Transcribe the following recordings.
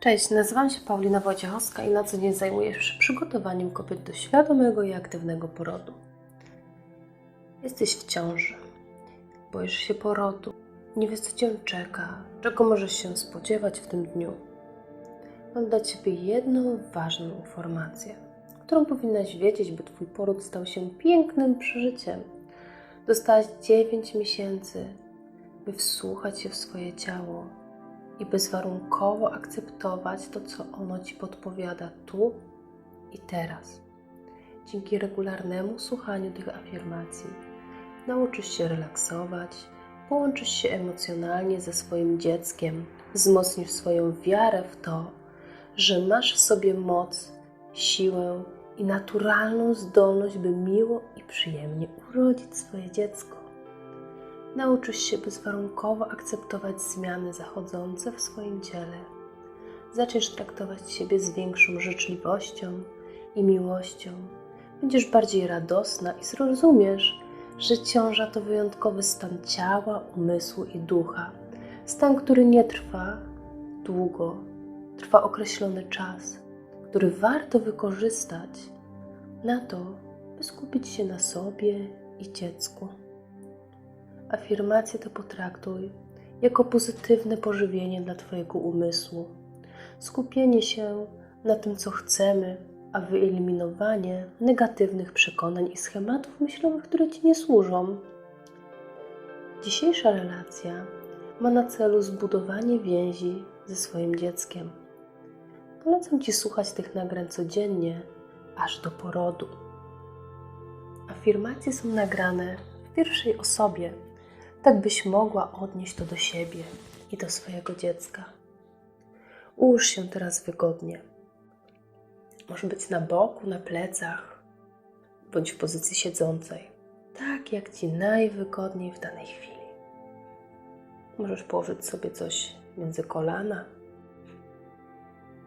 Cześć, nazywam się Paulina Wojciechowska i na co dzień zajmuję się przygotowaniem kobiet do świadomego i aktywnego porodu. Jesteś w ciąży, boisz się porodu, nie wiesz co Cię czeka, czego możesz się spodziewać w tym dniu. Mam dla Ciebie jedną ważną informację, którą powinnaś wiedzieć, by Twój poród stał się pięknym przeżyciem. Dostałaś 9 miesięcy, by wsłuchać się w swoje ciało i bezwarunkowo akceptować to, co ono Ci podpowiada tu i teraz. Dzięki regularnemu słuchaniu tych afirmacji nauczysz się relaksować, połączysz się emocjonalnie ze swoim dzieckiem, wzmocnisz swoją wiarę w to, że masz w sobie moc, siłę i naturalną zdolność, by miło i przyjemnie urodzić swoje dziecko. Nauczysz się bezwarunkowo akceptować zmiany zachodzące w swoim ciele. Zaczniesz traktować siebie z większą życzliwością i miłością. Będziesz bardziej radosna i zrozumiesz, że ciąża to wyjątkowy stan ciała, umysłu i ducha. Stan, który nie trwa długo, trwa określony czas, który warto wykorzystać na to, by skupić się na sobie i dziecku. Afirmacje te potraktuj jako pozytywne pożywienie dla Twojego umysłu. Skupienie się na tym, co chcemy, a wyeliminowanie negatywnych przekonań i schematów myślowych, które Ci nie służą. Dzisiejsza relacja ma na celu zbudowanie więzi ze swoim dzieckiem. Polecam Ci słuchać tych nagrań codziennie, aż do porodu. Afirmacje są nagrane w pierwszej osobie, tak byś mogła odnieść to do siebie i do swojego dziecka. Ułóż się teraz wygodnie. Może być na boku, na plecach, bądź w pozycji siedzącej, tak jak Ci najwygodniej w danej chwili. Możesz położyć sobie coś między kolana,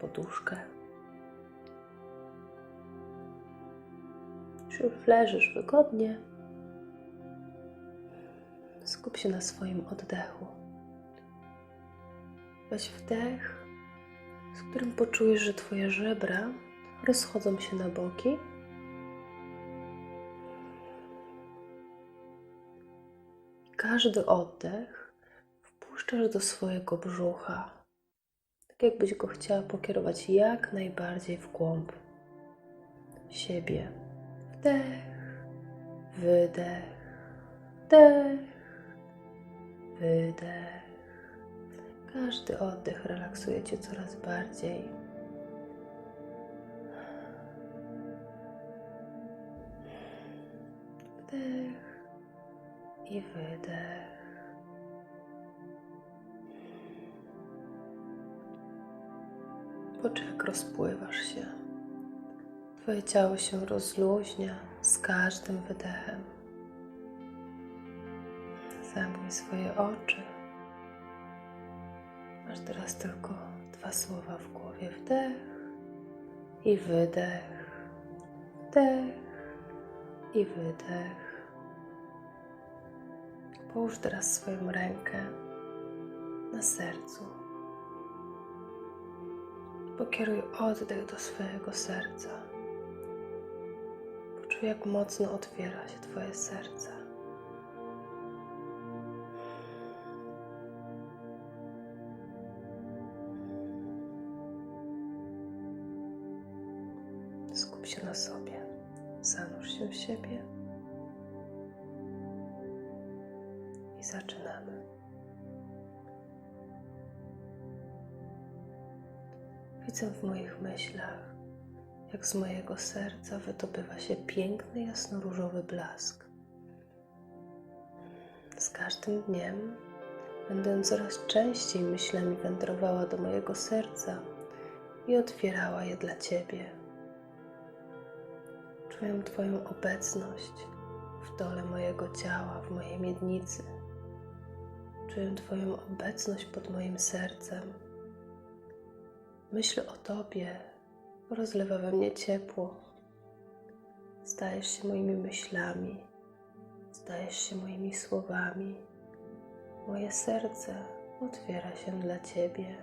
poduszkę. Czy już leżysz wygodnie, skup się na swoim oddechu. Weź wdech, z którym poczujesz, że Twoje żebra rozchodzą się na boki. I każdy oddech wpuszczasz do swojego brzucha, tak jakbyś go chciała pokierować jak najbardziej w głąb siebie. Wdech, wydech, wdech, wydech. Każdy oddech relaksuje Cię coraz bardziej. Wdech i wydech. Poczuj, jak rozpływasz się. Twoje ciało się rozluźnia z każdym wydechem. Zamknij swoje oczy. Masz teraz tylko dwa słowa w głowie: wdech i wydech. Wdech i wydech. Połóż teraz swoją rękę na sercu. Pokieruj oddech do swojego serca. Poczuj, jak mocno otwiera się Twoje serce. Siebie. I zaczynamy. Widzę w moich myślach, jak z mojego serca wydobywa się piękny jasnoróżowy blask. Z każdym dniem będę coraz częściej myślami wędrowała do mojego serca i otwierała je dla Ciebie. Czuję Twoją obecność w dole mojego ciała, w mojej miednicy. Czuję Twoją obecność pod moim sercem. Myśl o Tobie rozlewa we mnie ciepło. Stajesz się moimi myślami, stajesz się moimi słowami. Moje serce otwiera się dla Ciebie.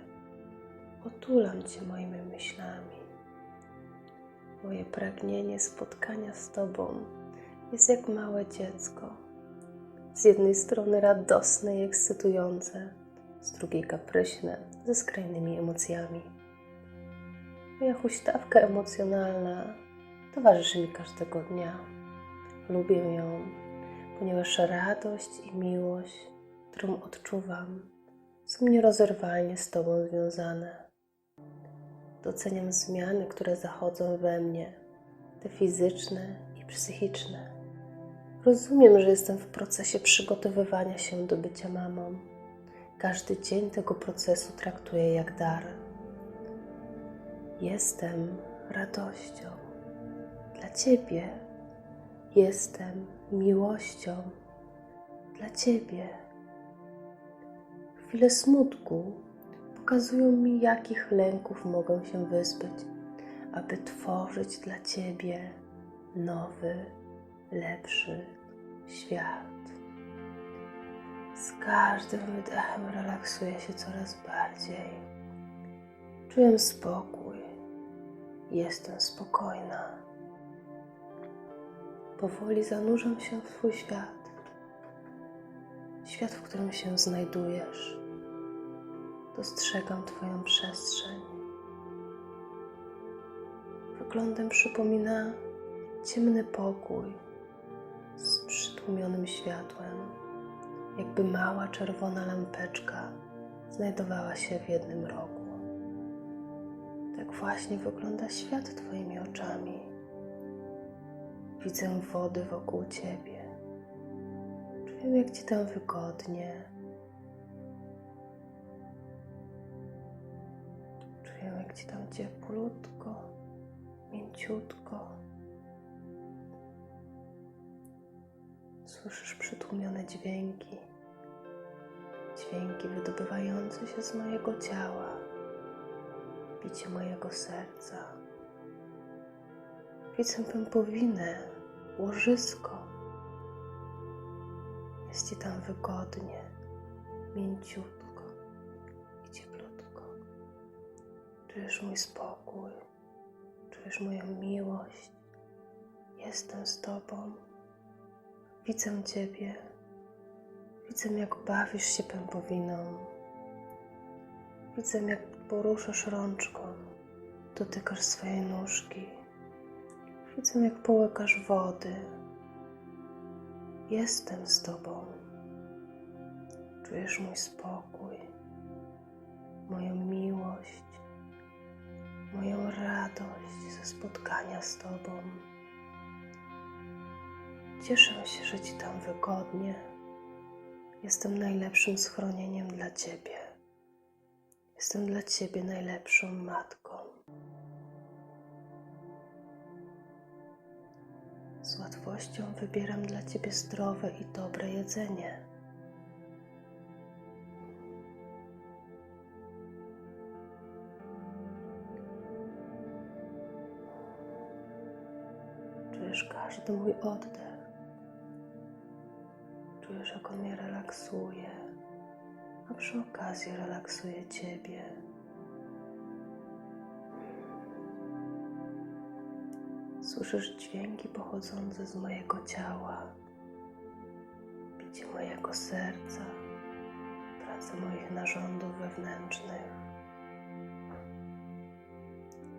Otulam Cię moimi myślami. Moje pragnienie spotkania z Tobą jest jak małe dziecko. Z jednej strony radosne i ekscytujące, z drugiej kapryśne, ze skrajnymi emocjami. Moja huśtawka emocjonalna towarzyszy mi każdego dnia. Lubię ją, ponieważ radość i miłość, którą odczuwam, są nierozerwalnie z Tobą związane. Doceniam zmiany, które zachodzą we mnie, te fizyczne i psychiczne. Rozumiem, że jestem w procesie przygotowywania się do bycia mamą. Każdy dzień tego procesu traktuję jak dar. Jestem radością dla Ciebie. Jestem miłością dla Ciebie. Chwile smutku pokazują mi, jakich lęków mogę się wyzbyć, aby tworzyć dla Ciebie nowy, lepszy świat. Z każdym wydechem relaksuję się coraz bardziej. Czuję spokój. Jestem spokojna. Powoli zanurzam się w Twój świat. Świat, w którym się znajdujesz. Dostrzegam Twoją przestrzeń. Wyglądem przypomina ciemny pokój z przytłumionym światłem, jakby mała czerwona lampeczka znajdowała się w jednym rogu. Tak właśnie wygląda świat Twoimi oczami. Widzę wody wokół Ciebie. Czuję, jak Ci tam wygodnie. Jak Ci tam cieplutko, mięciutko. Słyszysz przytłumione dźwięki, dźwięki wydobywające się z mojego ciała, bicie mojego serca. Widzę pępowinę, łożysko. Jest Ci tam wygodnie, mięciutko Czujesz mój spokój, czujesz moją miłość. Jestem z Tobą. Widzę Ciebie. Widzę, jak bawisz się pępowiną. Widzę, jak poruszasz rączką, dotykasz swojej nóżki. Widzę, jak połykasz wody. Jestem z Tobą. Czujesz mój spokój, moją radość ze spotkania z Tobą. Cieszę się, że Ci tam wygodnie. Jestem najlepszym schronieniem dla Ciebie. Jestem dla Ciebie najlepszą matką. Z łatwością wybieram dla Ciebie zdrowe i dobre jedzenie. Każdy mój oddech. Czujesz, jak on mnie relaksuje, a przy okazji relaksuje Ciebie. Słyszysz dźwięki pochodzące z mojego ciała, bicie mojego serca, pracę moich narządów wewnętrznych,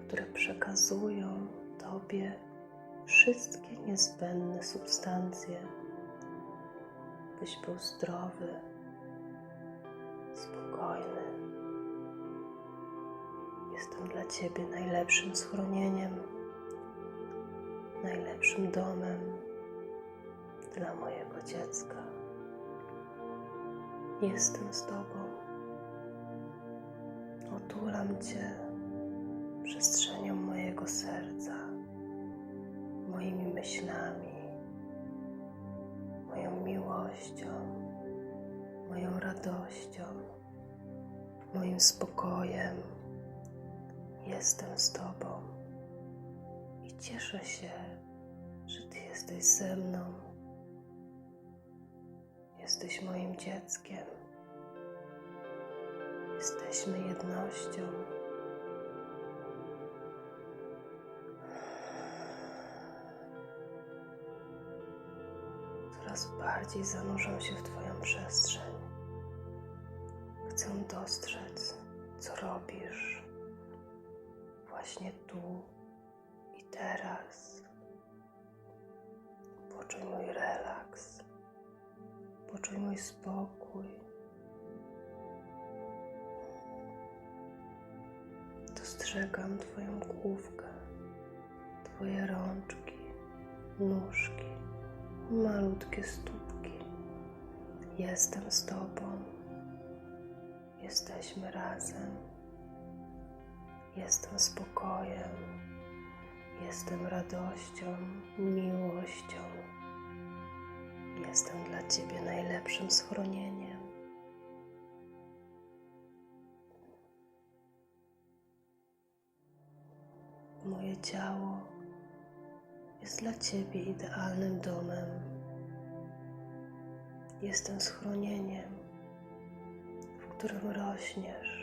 które przekazują Tobie wszystkie niezbędne substancje, byś był zdrowy, spokojny. Jestem dla Ciebie najlepszym schronieniem najlepszym domem dla mojego dziecka. Jestem z Tobą. Otulam Cię przestrzenią mojego serca, myślami, moją miłością, moją radością, moim spokojem. Jestem z Tobą i cieszę się, że Ty jesteś ze mną. Jesteś moim dzieckiem. Jesteśmy jednością. Bardziej zanurzam się w Twoją przestrzeń. Chcę dostrzec, co robisz właśnie tu i teraz. Poczuj mój relaks, poczuj mój spokój. Dostrzegam Twoją główkę, Twoje rączki, nóżki, malutkie stópki. Jestem z Tobą. Jesteśmy razem. Jestem spokojem. Jestem radością, miłością. Jestem dla Ciebie najlepszym schronieniem. Moje ciało jest dla Ciebie idealnym domem. Jestem schronieniem, w którym rośniesz.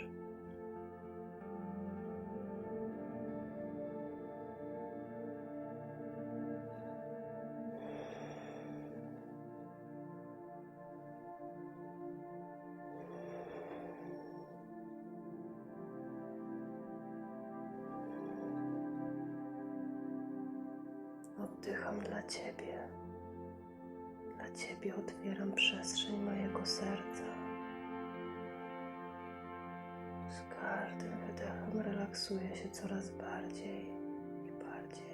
Dla Ciebie otwieram przestrzeń mojego serca. Z każdym wydechem relaksuję się coraz bardziej i bardziej.